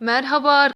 Merhaba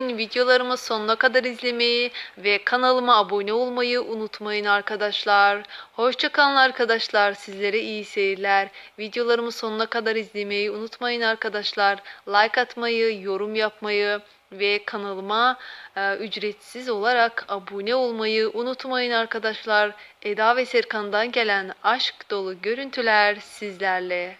Videolarımı sonuna kadar izlemeyi ve kanalıma abone olmayı unutmayın arkadaşlar. Hoşçakalın arkadaşlar. Sizlere iyi seyirler. Videolarımı sonuna kadar izlemeyi unutmayın arkadaşlar. Like atmayı, yorum yapmayı ve kanalıma e, ücretsiz olarak abone olmayı unutmayın arkadaşlar. Eda ve Serkan'dan gelen aşk dolu görüntüler sizlerle.